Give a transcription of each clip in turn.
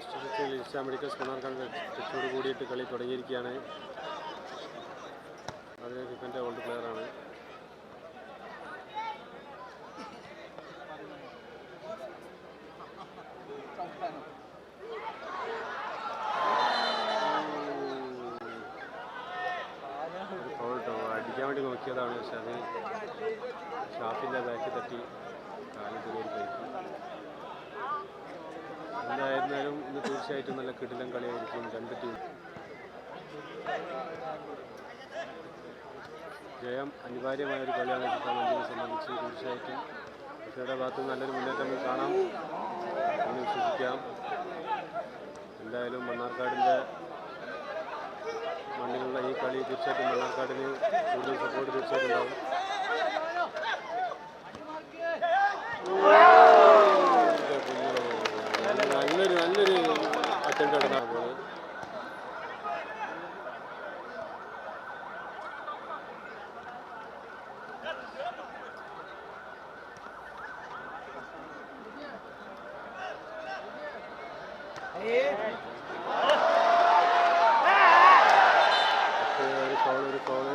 First സെറ്റിൽ Isha medical Mannarkkad ടച്ചോട് കൂടിയിട്ട് കളി തുടങ്ങിയിരിക്കുകയാണ്. അത് ഫിഫന്റെ ഓൾഡ് പ്ലെയറാണ്. അടിക്കാൻ വേണ്ടി നോക്കിയതാണ് പക്ഷെ അത് ഷാഫിന്റെ ബാക്കി തട്ടി കാലിൽ ചെറിയൊരു പരിക്ക് എന്തായിരുന്നാലും ഇന്ന് തീർച്ചയായിട്ടും നല്ല കിടിലം കളിയായിരിക്കും രണ്ട് ടീം ജയം അനിവാര്യമായ ഒരു കളിയാണ് കിട്ടാൻ സംബന്ധിച്ച് തീർച്ചയായിട്ടും. കൃഷിയുടെ ഭാഗത്ത് നല്ലൊരു മുന്നേറ്റം കാണാം. എന്ന് വിശ്വസിക്കാം. എന്തായാലും മണ്ണാർക്കാടിന്റെ മണ്ണിലുള്ള ഈ കളി തീർച്ചയായിട്ടും മണ്ണാർക്കാടിന് കൂടുതൽ സപ്പോർട്ട് തീർച്ചയായിട്ടും ഉണ്ടാവും നല്ലൊരു നല്ലൊരു അറ്റൻഡ് നടന്നാണ് പോകുന്നത് പക്ഷേ ഒരു ഫോൾ ഒരു ഫോൾ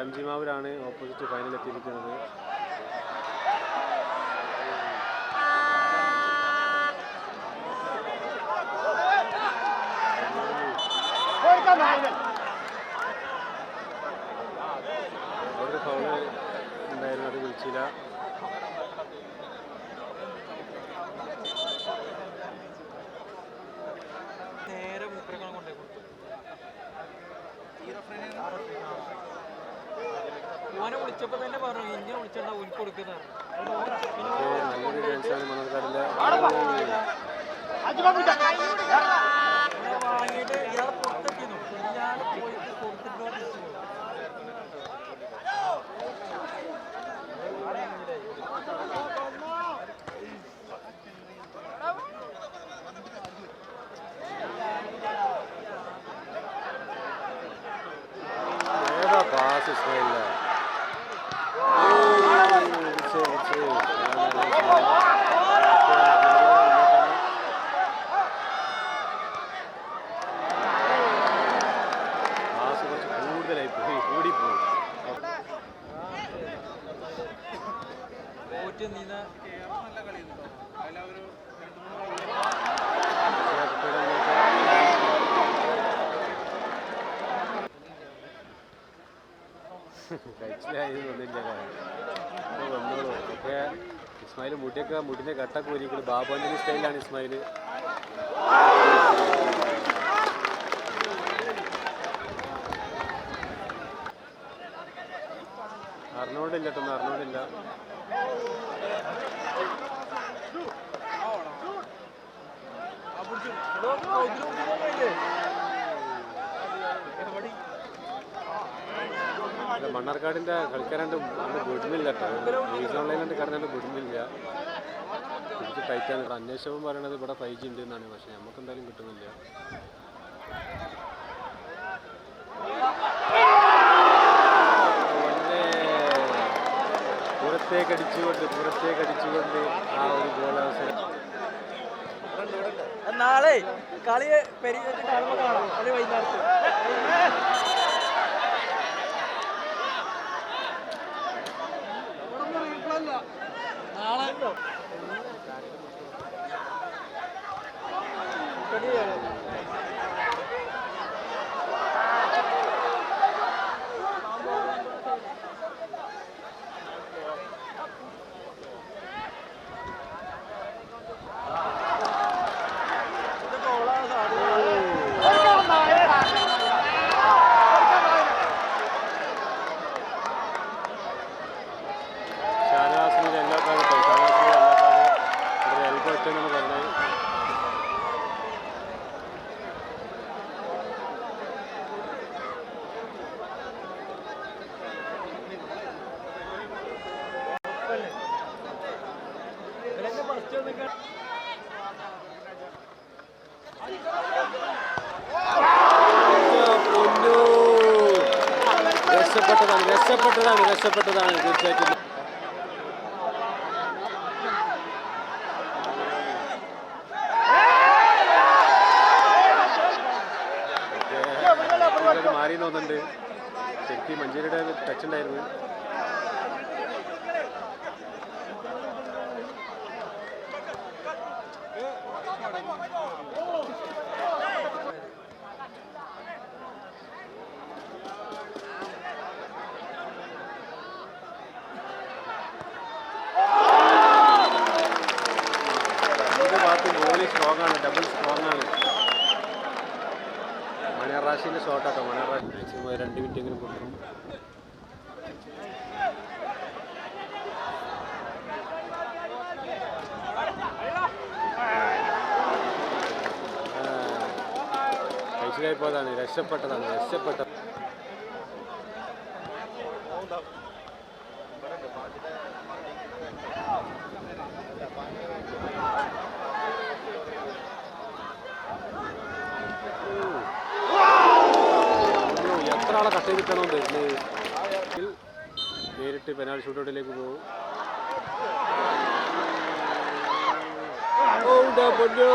എം മാവൂരാണ് ഓപ്പോസിറ്റ് ഫൈനൽ എത്തിയിരിക്കുന്നത്. ഫൗൾ ഉണ്ടായിരുന്നു അത് വിളിച്ചില്ല. നേരെ മൂപ്പരങ്ങൾ കൊണ്ടേ ഓനെ വിളിച്ചപ്പോ തന്നെ പറഞ്ഞു ഇന്നെ വിളിച്ചാൽ ഓനിക്ക് കൊടുക്കുന്ന? വാങ്ങിയിട്ട് പാസ് കുറച്ച് കൂടുതലായി പോയി കൂടിപ്പോയി ഒക്കെ ഇസ്മായിൽ മുടിയൊക്കെ മുടിന്റെ കട്ടൊക്കെ ഒരുക്കുന്നത് ബാബുവിന്റെ സ്റ്റൈലാണ് ഇസ്മായിൽ ഇല്ല കേട്ടോ അർണോൾഡ് ഇല്ല അല്ല, മണ്ണാർക്കാടിന്റെ കളിക്കാരാണ്ട് അന്ന് വിടുന്നില്ല കേട്ടോ. ന്യൂസ് ഓൺലൈനിലാണ്ട് കാരണം വിടുന്നില്ല. എനിക്ക് ടൈറ്റാണ് അന്വേഷണം പറയണത് ഇവിടെ ഫൈവ് ജി ഉണ്ട് എന്നാണ്. പക്ഷേ നമുക്ക് എന്തായാലും കിട്ടുന്നില്ല. പുറത്തേക്ക് അടിച്ചുകൊണ്ട് പുറത്തേക്ക് അടിച്ചുകൊണ്ട് ആ ഒരു ഗോളാവസരം നാളെ കളി പെരിയ കളി വൈകുന്നേരത്ത് നാളെ ഉണ്ടോ ഇത് കോളാണ് രക്ഷപ്പെട്ടതാണ് രക്ഷപ്പെട്ടതാണ് രക്ഷപ്പെട്ടതാണ്. തീർച്ചയായിട്ടും. മാറി തോന്നുന്നുണ്ട് ശരിക്കും മഞ്ചേരിയുടെ ടച്ച് ഉണ്ടായിരുന്നു. ഭാഗത്തും ഗോളി സ്ട്രോങ് ആണ് ഡബിൾ സ്ട്രോങ് ആണ് മണിയറാശിന്റെ ഷോട്ടാട്ടോ മണിയറാശി മാക്സിമം രണ്ട് മിനിറ്റ് എങ്കിലും കൊടുക്കണം കഴിച്ചിലായി പോയതാണ് രക്ഷപ്പെട്ടതാണ് രക്ഷപ്പെട്ട കട്ട് ചെയ്തിട്ടാണോ നേരിട്ട് പെനാൽറ്റി ഷൂട്ടൗട്ടിലേക്ക് പോകും. പൊന്നോ.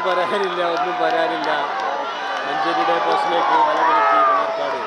ഒന്നും പറയാനില്ല ഒന്നും പറയാനില്ല മഞ്ചേരിയുടെ പോസ്റ്റിലേക്ക് വല കുലുക്കി മണ്ണാർക്കാട്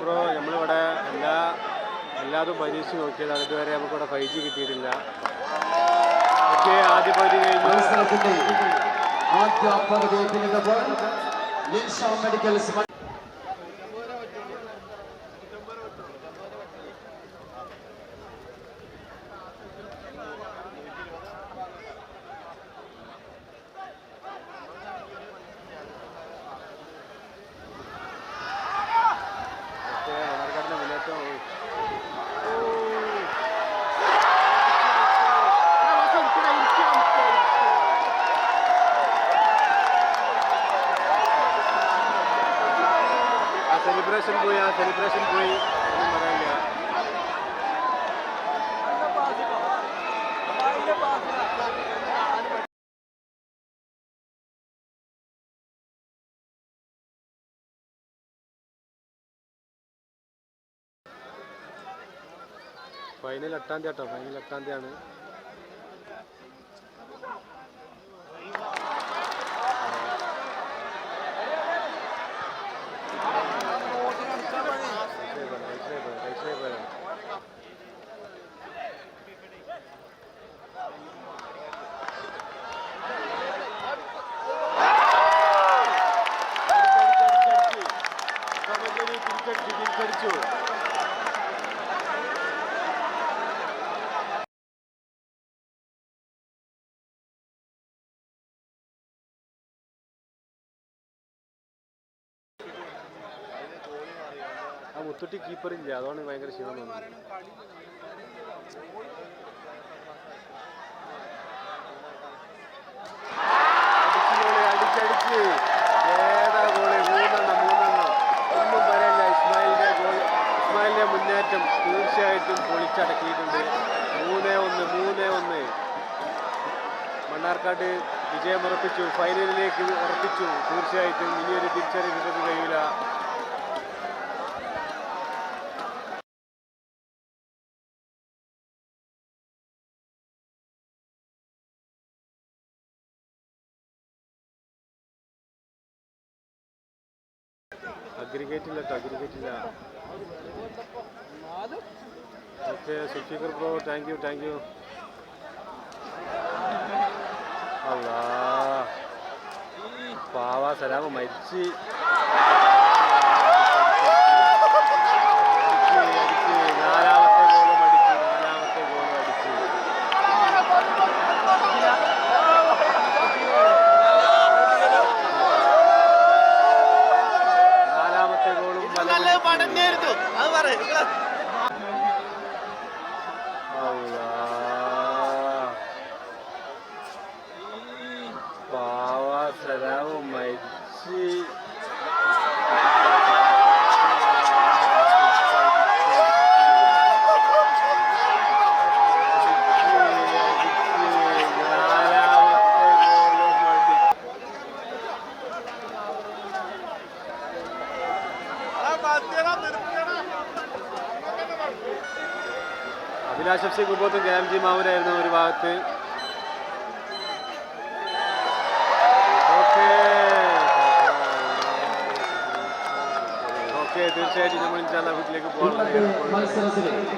ബ്രോ എല്ലാതും പരീക്ഷിച്ച് നോക്കിയതാണ്. ഇതുവരെ നമുക്കിവിടെ ഫൈവ് ജി കിട്ടിയിട്ടില്ല. జరుగుతుంది ఆద్య అప్పటి వేదికపై నిల్సా ഇട്ടോ. നല്ല പാസ് ഫൈനൽ എട്ടാം തീയതി കേട്ടോ ഫൈനൽ എട്ടാം തീയതിയാണ് മുത്തുട്ടി കീപ്പറില്ല അതാണ് ഭയങ്കര ക്ഷീണം മൂന്നെണ്ണം. ഒന്നും. ഇസ്മായിലിന്റെ ഇസ്മായിലിന്റെ മുന്നേറ്റം തീർച്ചയായിട്ടും പൊളിച്ചടക്കിയിട്ടുണ്ട്. മൂന്നേ ഒന്ന് മൂന്നേ ഒന്ന്. മണ്ണാർക്കാട് വിജയം ഉറപ്പിച്ചു. ഫൈനലിലേക്ക് ഉറപ്പിച്ചു. തീർച്ചയായിട്ടും ഇനിയൊരു തിരിച്ചറിവ് കഴിയില്ല അഗ്രിഗേറ്റ് ഇല്ല അഗ്രിഗേറ്റ് ഇല്ല okay Sufeekar bro thank you thank you അല്ലാ പാവ സലാമ മരിച്ച് അടിച്ച്, അടിച്ച്. നാലാമത്തെ നല്ലത് പടന്നായിരുന്നു അത് പറയും അല്ലാ. പാവ സലാമ് മരിച്ച് അഭിലാഷ് എഫ് സി കുമ്പോത്തും കെ എം ജി മാവൂരായിരുന്നു ഒരു ഭാഗത്ത്. തീർച്ചയായിട്ടും നമ്മൾ ഇൻഷാല്ല വീട്ടിലേക്ക് പോകാം.